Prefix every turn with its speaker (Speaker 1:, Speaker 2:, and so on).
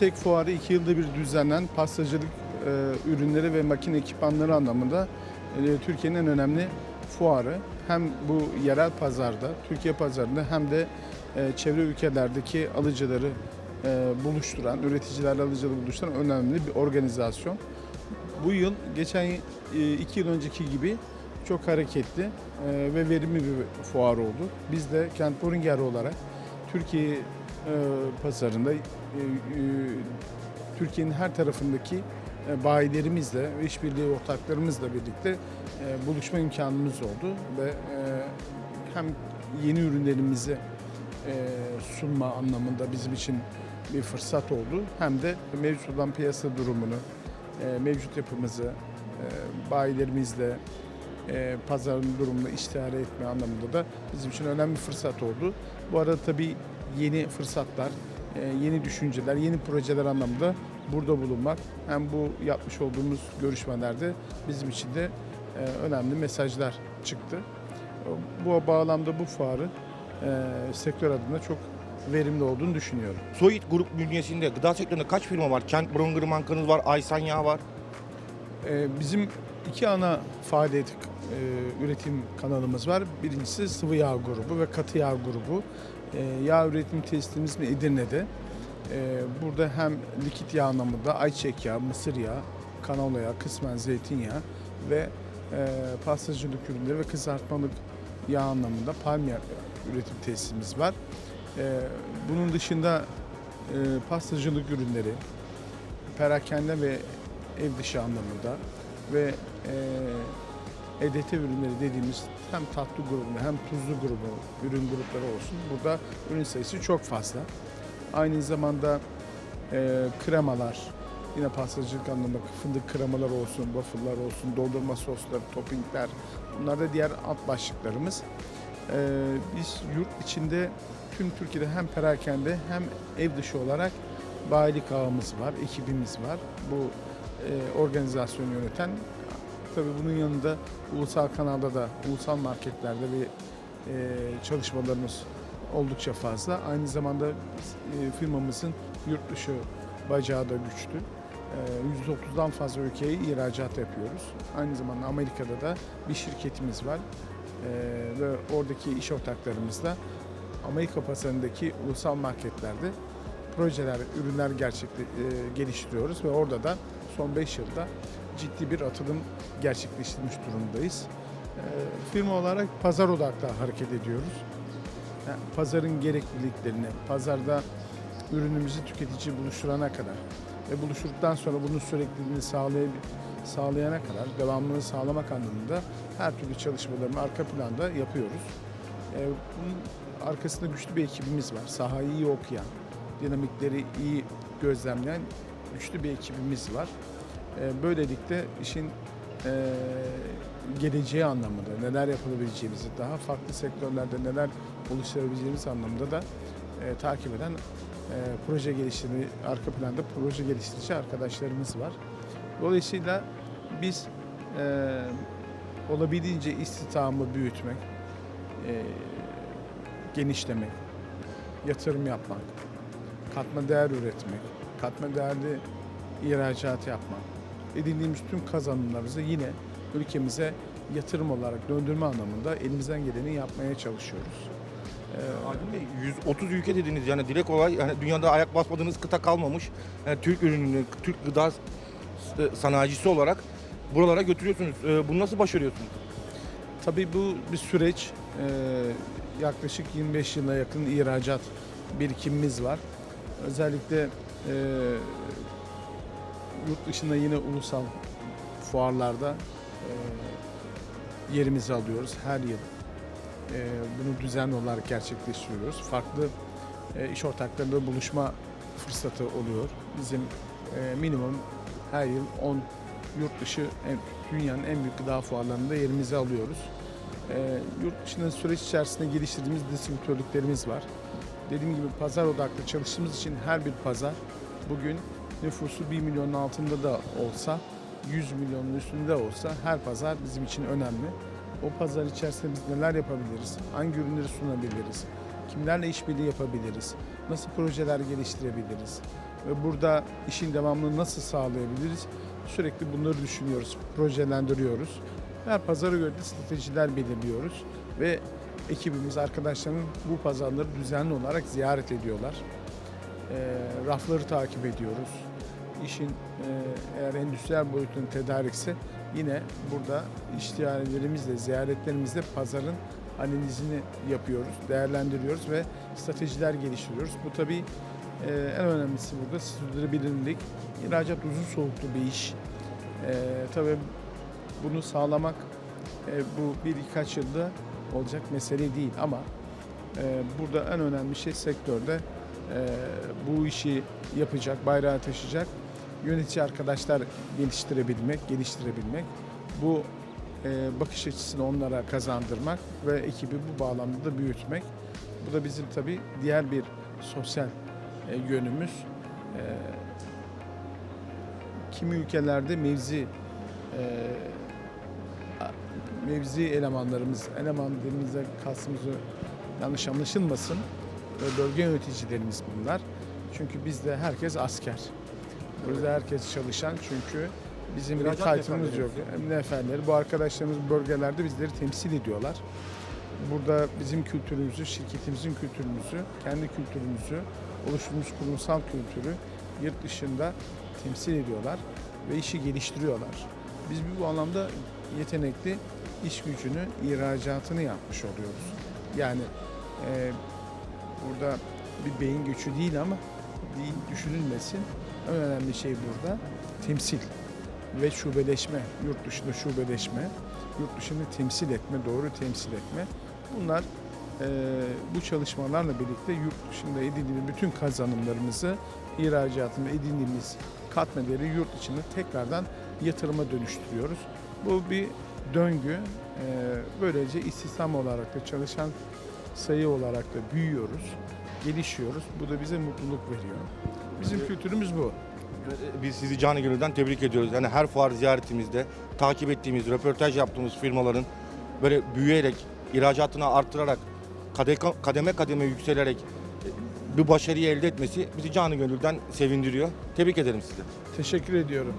Speaker 1: Cantek Fuarı iki yılda bir düzenlenen pastacılık e, ürünleri ve makine ekipmanları anlamında e, Türkiye'nin en önemli fuarı. Hem bu yerel pazarda, Türkiye pazarında hem de e, çevre ülkelerdeki alıcıları e, buluşturan, üreticilerle alıcıları buluşturan önemli bir organizasyon. Bu yıl geçen e, iki yıl önceki gibi çok hareketli e, ve verimli bir fuar oldu. Biz de Kent Boриnger olarak Türkiye e, pazarında e, e, Türkiye'nin her tarafındaki e, bayilerimizle ve işbirliği ortaklarımızla birlikte buluşma imkanımız oldu ve hem yeni ürünlerimizi sunma anlamında bizim için bir fırsat oldu hem de mevcut olan piyasa durumunu, mevcut yapımızı bayilerimizle pazarın durumunu istihare etme anlamında da bizim için önemli bir fırsat oldu. Bu arada tabii yeni fırsatlar, e, yeni düşünceler, yeni projeler anlamında burada bulunmak hem bu yapmış olduğumuz görüşmelerde bizim için de e, önemli mesajlar çıktı. Bu bağlamda bu fuarı e, sektör adına çok verimli olduğunu düşünüyorum.
Speaker 2: Soyit Grup bünyesinde gıda sektöründe kaç firma var? Kent Bronger markanız var, Aysan Yağı var.
Speaker 1: Bizim iki ana faaliyet e, üretim kanalımız var. Birincisi sıvı yağ grubu ve katı yağ grubu. Ee, Yağ üretim tesisimiz Edirne'de. Ee, Burada hem likit yağ anlamında ayçiçek yağı, mısır yağı, kanola yağı, kısmen zeytinyağı ve e, pastacılık ürünleri ve kızartmalık yağ anlamında palm yağı üretim tesisimiz var. Ee, Bunun dışında e, pastacılık ürünleri, perakende ve ev dışı anlamında ve e, EDT ürünleri dediğimiz hem tatlı grubunda hem tuzlu grubu ürün grupları olsun. Burada ürün sayısı çok fazla. Aynı zamanda e, kremalar, yine pastacılık anlamında fındık kremalar olsun, waffle'lar olsun, doldurma sosları, toppingler bunlar da diğer alt başlıklarımız. E, biz yurt içinde tüm Türkiye'de hem perakende hem ev dışı olarak bayilik ağımız var, ekibimiz var. Bu e, organizasyonu yöneten. Tabii bunun yanında ulusal kanalda da, ulusal marketlerde bir e, çalışmalarımız oldukça fazla. Aynı zamanda e, firmamızın yurt dışı bacağı da güçlü. E, %30'dan fazla ülkeye ihracat yapıyoruz. Aynı zamanda Amerika'da da bir şirketimiz var. E, ve oradaki iş ortaklarımızla Amerika pazarındaki ulusal marketlerde projeler, ürünler gerçekle, e, geliştiriyoruz ve orada da son 5 yılda ciddi bir atılım gerçekleştirmiş durumdayız. E, firma olarak pazar odaklı hareket ediyoruz. Yani pazarın gerekliliklerini, pazarda ürünümüzü tüketici buluşturana kadar ve buluşturduktan sonra bunun sürekliliğini sağlay- sağlayana kadar devamlılığı sağlamak anlamında her türlü çalışmalarını arka planda yapıyoruz. E, bunun arkasında güçlü bir ekibimiz var. Sahayı iyi okuyan, dinamikleri iyi gözlemleyen güçlü bir ekibimiz var. E, Böylelikle işin e, geleceği anlamında neler yapılabileceğimizi, daha farklı sektörlerde neler oluşturabileceğimiz anlamında da e, takip eden e, proje geliştirme, arka planda proje geliştirici arkadaşlarımız var. Dolayısıyla biz olabildiğince istihdamı büyütmek, genişlemek, yatırım yapmak, katma değer üretmek, katma değerli ihracat yapmak, edindiğimiz tüm kazanımlarımızı yine ülkemize yatırım olarak döndürme anlamında elimizden geleni yapmaya çalışıyoruz. Ee,
Speaker 2: Adil Bey 130 ülke dediniz yani direkt olay yani dünyada ayak basmadığınız kıta kalmamış. Yani Türk ürününü, Türk gıda s- sanayicisi olarak buralara götürüyorsunuz. Ee, Bunu nasıl başarıyorsunuz?
Speaker 1: Tabii bu bir süreç. Ee, yaklaşık 25 yıla yakın ihracat birikimimiz var. Özellikle e, yurt dışında yine ulusal fuarlarda e, yerimizi alıyoruz her yıl. E, bunu düzenli olarak gerçekleştiriyoruz. Farklı e, iş ortaklarıyla buluşma fırsatı oluyor. Bizim e, minimum her yıl 10 yurt dışı en, dünyanın en büyük gıda fuarlarında yerimizi alıyoruz. Ee, yurt dışında süreç içerisinde geliştirdiğimiz distribütörlüklerimiz var. Dediğim gibi pazar odaklı çalıştığımız için her bir pazar bugün nüfusu 1 milyonun altında da olsa, 100 milyonun üstünde olsa her pazar bizim için önemli. O pazar içerisinde biz neler yapabiliriz, hangi ürünleri sunabiliriz, kimlerle işbirliği yapabiliriz, nasıl projeler geliştirebiliriz, ve burada işin devamını nasıl sağlayabiliriz? Sürekli bunları düşünüyoruz, projelendiriyoruz. Her pazara göre de stratejiler belirliyoruz ve ekibimiz, arkadaşlarımız bu pazarları düzenli olarak ziyaret ediyorlar. Ee, rafları takip ediyoruz. İşin e, eğer endüstriyel boyutun tedarikse yine burada iştiharelerimizle, ziyaretlerimizle pazarın analizini yapıyoruz, değerlendiriyoruz ve stratejiler geliştiriyoruz. Bu tabii e, en önemlisi burada sürdürülebilirlik. İhracat uzun soluklu bir iş. E, tabii bunu sağlamak e, bu bir birkaç yılda olacak mesele değil ama e, burada en önemli şey sektörde e, bu işi yapacak, bayrağı taşıyacak yönetici arkadaşlar geliştirebilmek, geliştirebilmek. Bu e, bakış açısını onlara kazandırmak ve ekibi bu bağlamda da büyütmek. Bu da bizim tabii diğer bir sosyal e, yönümüz. E, kimi ülkelerde mevzi e, mevzi elemanlarımız, eleman dediğimizde kastımızı yanlış anlaşılmasın. Ve bölge yöneticilerimiz bunlar. Çünkü bizde herkes asker. Burada herkes çalışan çünkü bizim bir title'ımız yok. Neferleri. Bu arkadaşlarımız bölgelerde bizleri temsil ediyorlar. Burada bizim kültürümüzü, şirketimizin kültürümüzü, kendi kültürümüzü, oluşturduğumuz kurumsal kültürü yurt dışında temsil ediyorlar ve işi geliştiriyorlar. Biz bu anlamda yetenekli iş gücünü, ihracatını yapmış oluyoruz. Yani e, burada bir beyin göçü değil ama değil düşünülmesin. En önemli şey burada temsil ve şubeleşme, yurt dışında şubeleşme, yurt dışında temsil etme, doğru temsil etme. Bunlar e, bu çalışmalarla birlikte yurt dışında edindiğimiz bütün kazanımlarımızı, ihracatını edindiğimiz katma değeri yurt içinde tekrardan yatırıma dönüştürüyoruz. Bu bir döngü. E, böylece istihdam olarak da çalışan sayı olarak da büyüyoruz, gelişiyoruz. Bu da bize mutluluk veriyor. Bizim kültürümüz bu.
Speaker 2: Biz sizi canı gönülden tebrik ediyoruz. Yani her fuar ziyaretimizde takip ettiğimiz, röportaj yaptığımız firmaların böyle büyüyerek, ihracatını arttırarak, kade- kademe kademe yükselerek bir başarıyı elde etmesi bizi canı gönülden sevindiriyor. Tebrik ederim sizi.
Speaker 1: Teşekkür ediyorum.